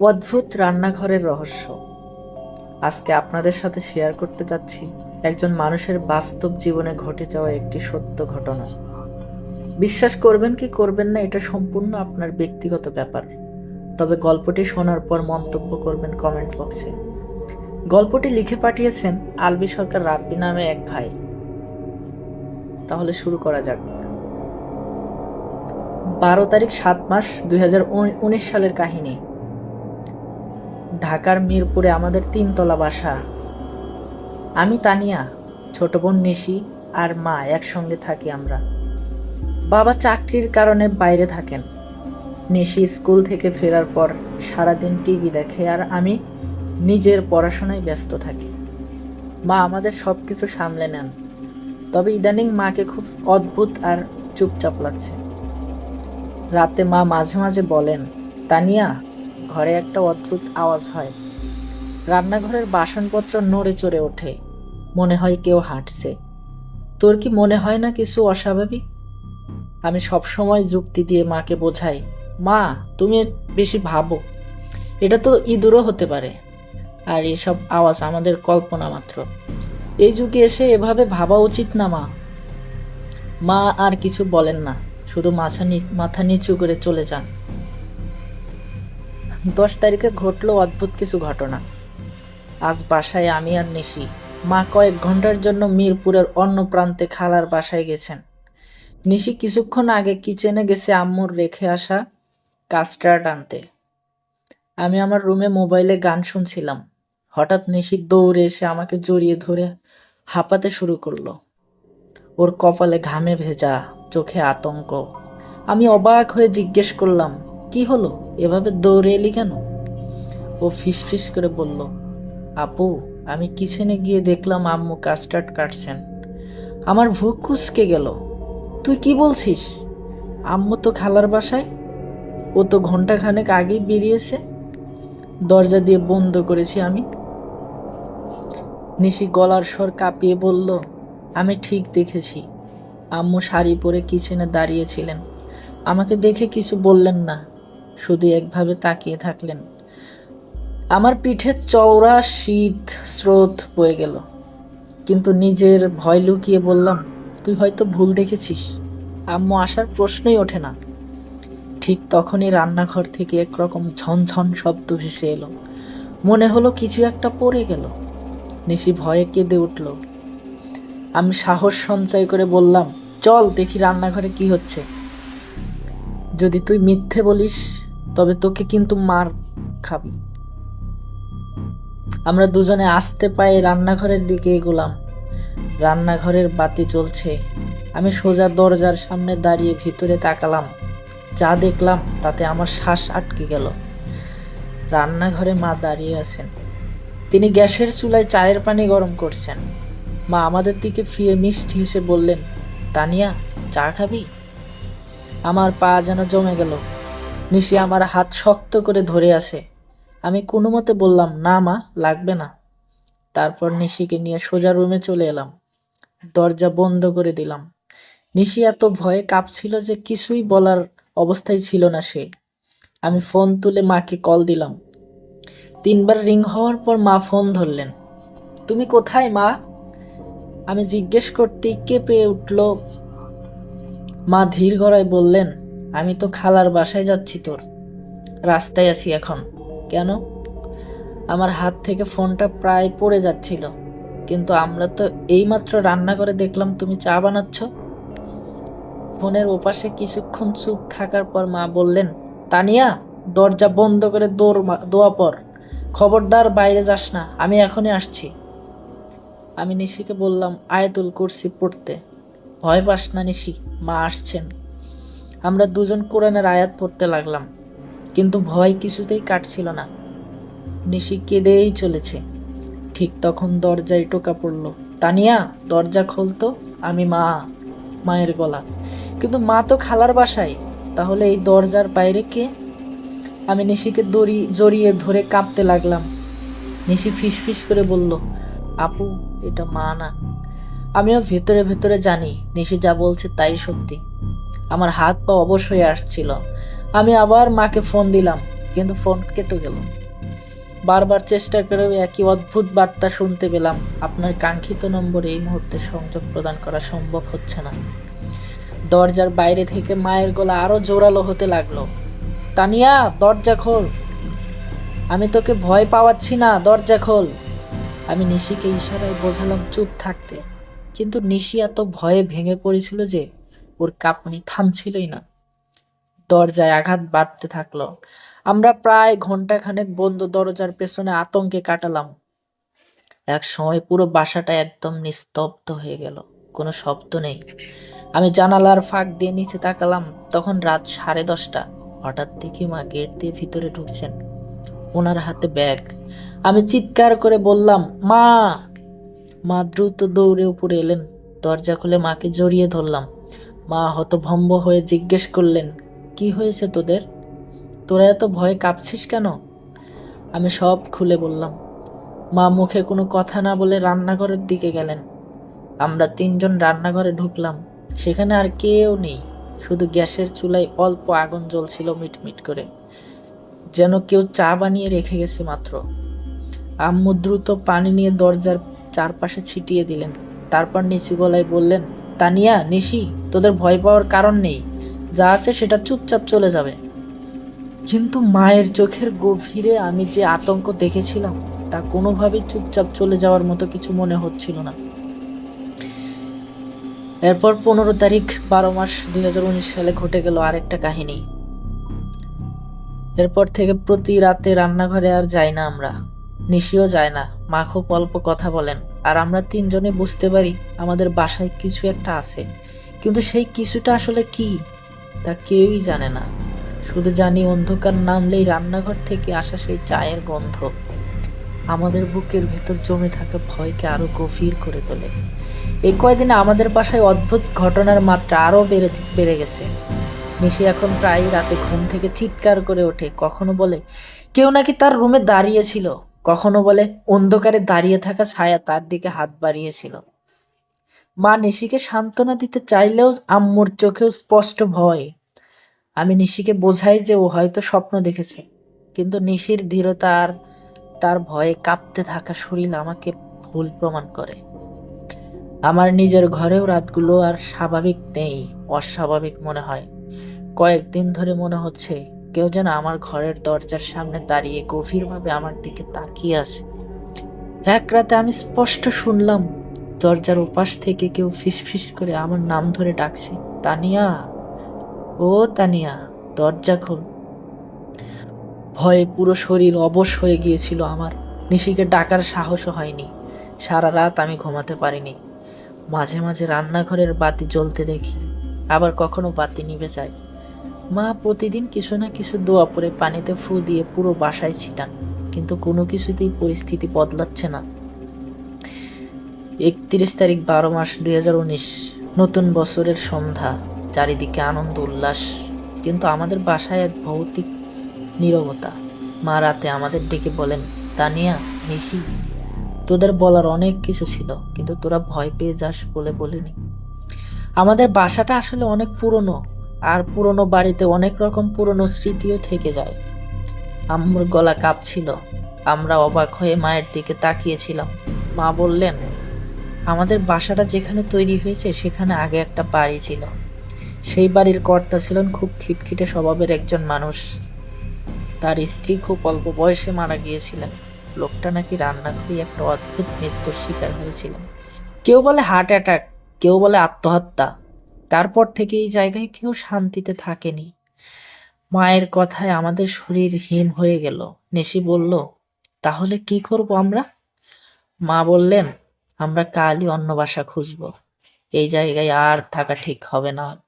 অদ্ভুত রান্নাঘরের রহস্য। আজকে আপনাদের সাথে শেয়ার করতে যাচ্ছি একজন মানুষের বাস্তব জীবনে ঘটে যাওয়া একটি সত্য ঘটনা। বিশ্বাস করবেন কি করবেন না, এটা সম্পূর্ণ আপনার ব্যক্তিগত ব্যাপার। তবে গল্পটি শোনার পর মন্তব্য করবেন কমেন্ট বক্সে গল্পটি লিখে পাঠিয়েছেন আলবি সরকার রাব্বি নামে এক ভাই। তাহলে শুরু করা যাক। বারো তারিখ সাত মাস দুই হাজার উনিশ সালের কাহিনী। ঢাকার মিরপুরে আমাদের তিনতলা বাসা। আমি তানিয়া, ছোট বোন নিশি আর মা একসঙ্গে থাকি আমরা। বাবা চাকরির কারণে বাইরে থাকেন। নিশি স্কুল থেকে ফেরার পর সারাদিন টিভি দেখে আর আমি নিজের পড়াশোনায় ব্যস্ত থাকি। মা আমাদের সব কিছু সামলে নেন। তবে ইদানিং মাকে খুব অদ্ভুত আর চুপচাপ লাগছে। রাতে মা মাঝে মাঝে বলেন, তানিয়া ঘরে একটা অদ্ভুত আওয়াজ হয়। রান্নাঘরের বাসনপত্র নড়ে চড়ে ওঠে। মনে হয় কেউ হাঁটছে। তোর কি মনে হয় না কিছু অস্বাভাবিক? আমি সবসময় যুক্তি দিয়ে মাকে বোঝাই, মা, তুমি বেশি ভাবো। এটা তো ইঁদুরও হতে পারে। আর এসব আওয়াজ আমাদের কল্পনা মাত্র। এই যুগে এসে এভাবে ভাবা উচিত না, মা। মা আর কিছু বলেন না, শুধু মাথা মাথা নিচু করে চলে যান। দশ তারিখে ঘটলো অদ্ভুত কিছু ঘটনা। আজ বাসায় আমি আর নিশি। মা কয়েক ঘণ্টার জন্য মিরপুরের অন্য প্রান্তে খালার বাসায় গেছেন। নিশি কিছুক্ষণ আগে কিচেনে গেছে আম্মুর রেখে আসা কাস্টার্ড আনতে। আমি আমার রুমে মোবাইলে গান শুনছিলাম। হঠাৎ নিশি দৌড়ে এসে আমাকে জড়িয়ে ধরে হাঁপাতে শুরু করল। ওর কপালে ঘামে ভেজা, চোখে আতঙ্ক। আমি অবাক হয়ে জিজ্ঞেস করলাম, কি হলো? এভাবে দৌড়ে এলি কেন? ও ফিসফিস করে বলল, আপু, আমি কিচেনে গিয়ে দেখলাম আম্মু কাস্টার্ড কাটছেন। আমার ভুক কুচকে গেল। তুই কি বলছিস? আম্মু তো খালার বাসায়। ও তো ঘন্টাখানেক আগেই বেরিয়েছে। দরজা দিয়ে বন্ধ করেছি আমি। নিশি গলার স্বর কাঁপিয়ে বলল, আমি ঠিক দেখেছি। আম্মু শাড়ি পরে কিচেনে দাঁড়িয়েছিলেন। আমাকে দেখে কিছু বললেন না। শুধু একভাবে তাকিয়ে থাকলেন। আমার পিঠে চওড়া শীত স্রোত বয়ে গেল। কিন্তু নিজের ভয় লুকিয়ে বললাম, তুই হয়তো ভুল দেখেছিস। আম্মু আসার প্রশ্নই ওঠে না। ঠিক তখনই রান্নাঘর থেকে একরকম ঝনঝন শব্দ ভেসে এলো। মনে হলো কিছু একটা পড়ে গেল। নিশি ভয়ে কেঁদে উঠল। আমি সাহস সঞ্চয় করে বললাম, চল দেখি রান্নাঘরে কি হচ্ছে। যদি তুই মিথ্যে বলিস তবে তোকে কিন্তু মার খাবি। আমরা দুজনে আসতে পায়ে রান্নাঘরের দিকে এগোলাম। রান্নাঘরের বাতি চলছে আমি সোজা দরজার সামনে দাঁড়িয়ে ভিতরে তাকালাম। যা দেখলাম, তাতে আমার শ্বাস আটকে গেল। রান্নাঘরে মা দাঁড়িয়ে আছেন। তিনি গ্যাসের চুলায় চায়ের পানি গরম করছেন। মা আমাদের দিকে ফিরে মিষ্টি হেসে বললেন, তানিয়া, চা খাবি? আমার পা যেন জমে গেল। নিশি আমার হাত শক্ত করে ধরে আসে। আমি কোনো মতে বললাম, না মা, লাগবে না। তারপর নিশিকে নিয়ে সোজা রুমে চলে এলাম। দরজা বন্ধ করে দিলাম। নিশি এত ভয়ে কাঁপছিল যে কিছুই বলার অবস্থায় ছিল না সে। আমি ফোন তুলে মাকে কল দিলাম। তিনবার রিং হওয়ার পর মা ফোন ধরলেন। তুমি কোথায় মা? আমি জিজ্ঞেস করতেই কেঁপে উঠল। মা ধীর গড়ায় বললেন আমি তো খালার বাসায় যাচ্ছি তোর। রাস্তায় আছি এখন। কেন? আমার হাত থেকে ফোনটা প্রায় পড়ে যাচ্ছিল। কিন্তু আমরা তো এইমাত্র রান্না করে দেখলাম তুমি চা বানাচ্ছ। ফোনের ওপাশে কিছুক্ষণ চুপ থাকার পর মা বললেন, তানিয়া, দরজা বন্ধ করে দৌড় দোয়া পর। খবরদার, বাইরে যাস না। আমি এখনই আসছি। আমি নিশিকে বললাম, আয়াতুল কুরসি পড়তে। ভয় পাস না নিশি, মা আসছেন। আমরা দুজন কোরআনের আয়াত পড়তে লাগলাম, কিন্তু ভয় কিছুতেই কাটছিল না। নিশি কেঁদেই চলেছে। ঠিক তখন দরজায় টোকা পড়ল, তানিয়া, দরজা খুলতো আমি মা, মায়ের গলা। কিন্তু মা তো খালার বাসায়, তাহলে এই দরজার বাইরে কে? আমি নিশিকে দড়ি জড়িয়ে ধরে কাঁপতে লাগলাম। নিশি ফিসফিস করে বলল, আপু, এটা মা না। আমিও ভেতরে ভেতরে জানি, নিশি যা বলছে তাই সত্যি। আমার হাত পা অবশ হয়ে আসছিল। আমি আবার মাকে ফোন দিলাম, কিন্তু ফোন কেটে গেল। বারবার চেষ্টা করেও একই অদ্ভুত বার্তা শুনতে পেলাম, আপনার কাঙ্ক্ষিত নম্বরে এই মুহূর্তে সংযোগ প্রদান করা সম্ভব হচ্ছে না। দরজার বাইরে থেকে মায়ের গলা আরও জোরালো হতে লাগল। তানিয়া, দরজা খোল। আমি তোকে ভয় পাওয়াচ্ছি না, দরজা খোল। আমি নিশিকে ইশারায় বোঝালাম চুপ থাকতে, কিন্তু নিশি এত ভয়ে ভেঙে পড়েছিল যে ওর কাঁপুনি থামছিলই না। দরজায় আঘাত বাড়তে থাকল। আমরা প্রায় ঘন্টাখানেক বন্ধ দরজার পেছনে আতঙ্কে কাটালাম। এক সময় পুরো বাসাটা একদম নিস্তব্ধ হয়ে গেল। কোনো শব্দ নেই। আমি জানালার ফাঁক দিয়ে নিচে তাকালাম। তখন রাত সাড়ে দশটা। হঠাৎ দেখি মা গেট দিয়ে ভিতরে ঢুকছেন। ওনার হাতে ব্যাগ। আমি চিৎকার করে বললাম, মা! মা দ্রুত দৌড়ে উপরে এলেন। দরজা খুলে মাকে জড়িয়ে ধরলাম। মা হতভম্ব হয়ে জিজ্ঞেস করলেন, কি হয়েছে তোদের? তোরা এত ভয়ে কাঁপছিস কেন? আমি সব খুলে বললাম, মা মুখে কোনো কথা না বলে রান্নাঘরের দিকে গেলেন। আমরা তিনজন রান্নাঘরে ঢুকলাম, সেখানে আর কেউ নেই, শুধু গ্যাসের চুলায় অল্প আগুন জ্বলছিল মিটমিট করে। যেন কেউ চা বানিয়ে রেখে গেছে মাত্র। আম্মু দ্রুত পানি নিয়ে দরজার চারপাশে ছিটিয়ে দিলেন, তারপর নিচু গলায় বললেন তানিয়া, নিশি, তোদের ভয় পাওয়ার কারণ নেই। যা আছে সেটা চুপচাপ চলে যাবে। কিন্তু মায়ের চোখের গভীরে আমি যে আতঙ্ক দেখেছিলাম, তা কোনোভাবেই চুপচাপ চলে যাওয়ার মতো কিছু মনে হচ্ছিল না। এরপর পনেরো তারিখ, বারো মাস দুই হাজার উনিশ সালে ঘটে গেল আরেকটা কাহিনী। এরপর থেকে প্রতি রাতে রান্নাঘরে আর যাই না আমরা। নিশিও যায় না। মা খুব অল্প কথা বলেন, আর আমরা তিনজনে বুঝতে পারি আমাদের বাসায় কিছু একটা আছে। কিন্তু সেই কিছুটা আসলে কি, তা কেউই জানে না। শুধু জানি অন্ধকার নামলেই রান্নাঘর থেকে আসা সেই চায়ের গন্ধ। আমাদের বুকের ভেতর জমে থাকা ভয়কে আরও গভীর করে তোলে। এই কয়দিনে আমাদের বাসায় অদ্ভুত ঘটনার মাত্রা আরও বেড়ে বেড়ে গেছে। নিশি এখন প্রায় রাতে ঘুম থেকে চিৎকার করে ওঠে, কখনো বলে, কেউ নাকি তার রুমে দাঁড়িয়েছিল? কখনো বলে অন্ধকারে দাঁড়িয়ে থাকা ছায়া তার দিকে হাত বাড়িয়েছিল। মা নিশিকে সান্ত্বনা দিতে চাইলেও আম্মুর চোখেও স্পষ্ট ভয়। আমি নিশিকে বোঝাই যে ও হয়তো স্বপ্ন দেখেছে, কিন্তু নিশির ধীরতা আর তার ভয়ে কাঁপতে থাকা শরীর আমাকে ভুল প্রমাণ করে। আমার নিজের ঘরেও রাতগুলো আর স্বাভাবিক নেই, অস্বাভাবিক মনে হয়। কয়েকদিন ধরে মনে হচ্ছে কেউ যেন আমার ঘরের দরজার সামনে দাঁড়িয়ে গভীরভাবে আমার দিকে তাকিয়ে আছে। এক রাতে আমি স্পষ্ট শুনলাম, দরজার ওপাশ থেকে কেউ ফিসফিস করে আমার নাম ধরে ডাকছে, তানিয়া। ও তানিয়া, দরজা খোল। ভয়ে পুরো শরীর অবশ হয়ে গিয়েছিল আমার। নিশিকে ডাকার সাহসও হয়নি। সারা রাত আমি ঘুমাতে পারিনি। মাঝে মাঝে রান্নাঘরের বাতি জ্বলতে দেখি, আবার কখনো বাতি নিভে যায়। মা প্রতিদিন কিছু না কিছু দোয়া পরে পানিতে ফু দিয়ে পুরো বাসায় ছিটান, কিন্তু কোনো কিছুতেই পরিস্থিতি বদলাচ্ছে না। একত্রিশ তারিখ বারো মাস দুই হাজার উনিশ, নতুন বছরের সন্ধ্যা, চারিদিকে আনন্দ, উল্লাস, কিন্তু আমাদের বাসায় এক ভৌতিক নীরবতা। মা রাতে আমাদের ডেকে বলেন, তানিয়া, নিশি, তোদের বলার অনেক কিছু ছিল, কিন্তু তোরা ভয় পেয়ে যাস বলে বলিনি। আমাদের বাসাটা আসলে অনেক পুরনো আর পুরনো বাড়িতে অনেক রকম পুরনো স্মৃতিও থেকে যায়। আম্মুর গলা কাঁপছিল। আমরা অবাক হয়ে মায়ের দিকে তাকিয়েছিলাম। মা বললেন, আমাদের বাসাটা যেখানে তৈরি হয়েছে, সেখানে আগে একটা বাড়ি ছিল। সেই বাড়ির কর্তা ছিলেন খুব খিটখিটে স্বভাবের একজন মানুষ। তার স্ত্রী খুব অল্প বয়সে মারা গিয়েছিলেন। লোকটা নাকি রান্না রান্নাঘরে একটা অদ্ভুত মৃত্যুর শিকার হয়েছিলেন কেউ বলে হার্ট অ্যাটাক, কেউ বলে আত্মহত্যা। তারপর থেকে এই জায়গায় কেউ শান্তিতে থাকেনি। মায়ের কথায় আমাদের শরীর হিম হয়ে গেল। নেশি বলল, তাহলে কি করব আমরা? মা বললেন, আমরা কালই অন্য বাসা খুঁজব। এই জায়গায় আর থাকা ঠিক হবে না।